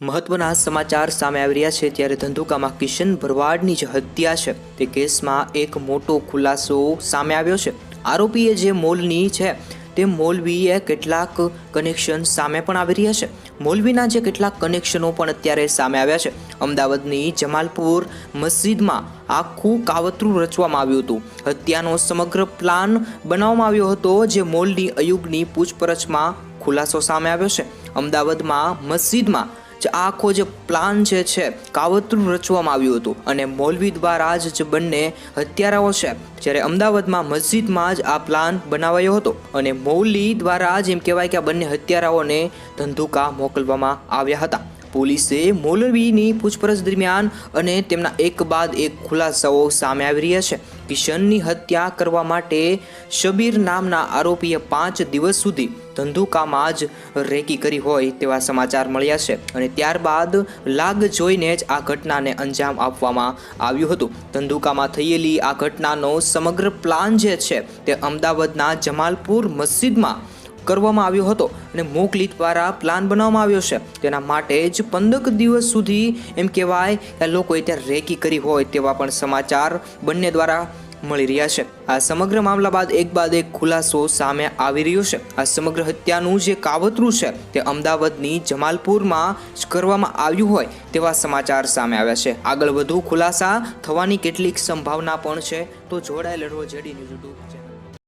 મહત્વના સમાચાર સામે આવી રહ્યા છે ત્યારે ધંધુકામાં કિશન ભરવાડની જે હત્યા છે. તે કેસમાં એક મોટો ખુલાસો સામે આવ્યો છે. આરોપીએ જે મોલની છે, તે મોલવીએ કેટલાક કનેક્શન સામે પણ આવી રહ્યા છે. મોલવીના જે કેટલાક કનેક્શનો પણ અત્યારે સામે આવ્યા છે. અમદાવાદની જમાલપુર મસ્જિદમાં આખું કાવતરું રચવામાં આવ્યું હતું. હત્યાનો સમગ્ર પ્લાન બનાવવામાં આવ્યો હતો, જે મોલની અયુગની પૂછપરછમાં ખુલાસો સામે આવ્યો છે. અમદાવાદમાં મસ્જિદમાં જે આખો જે પ્લાન જે છે, કાવતરું રચવામાં આવ્યું હતું. અને મૌલવી દ્વારા જ જે બંને હત્યારાઓ છે, જ્યારે અમદાવાદમાં મસ્જિદમાં જ આ પ્લાન બનાવાયો હતો. અને મૌલી દ્વારા જ એમ કહેવાય કે આ બંને હત્યારાઓને ધંધુકા મોકલવામાં આવ્યા હતા. પોલીસે મૌલવીની પૂછપરછ દરમિયાન અને તેમના એક બાદ એક ખુલાસાઓ સામે આવી રહ્યા છે. કિશનની હત્યા કરવા માટે શબીર નામના આરોપીએ પાંચ દિવસ સુધી ધંધુકામાં જ રેકી કરી હોય તેવા સમાચાર મળ્યા છે અને ત્યારબાદ લાગ જોઈને જ આ ઘટનાને અંજામ આપવામાં આવ્યું હતું. ધંધુકામાં થયેલી આ ઘટનાનો સમગ્ર પ્લાન જે છે તે અમદાવાદના જમાલપુર મસ્જિદમાં કરવામાં આવ્યો હતો અને મોકલી દ્વારા પ્લાન બનાવવામાં આવ્યો છે. તેના માટે જ પંદર દિવસ સુધી એમ કહેવાય કે લોકોએ ત્યાં રેકી કરી હોય તેવા પણ સમાચાર બંને દ્વારા મળી રહ્યા છે. આ સમગ્ર મામલા બાદ એક બાદ એક ખુલાસો સામે આવી રહ્યો છે. આ સમગ્ર હત્યાનું જે કાવતરું છે તે અમદાવાદની જમાલપુરમાં જ કરવામાં આવ્યું હોય તેવા સમાચાર સામે આવ્યા છે. આગળ વધુ ખુલાસા થવાની કેટલીક સંભાવના પણ છે. તો જોડાયેલ રહો, જેડી ન્યૂઝ યુટ્યુબ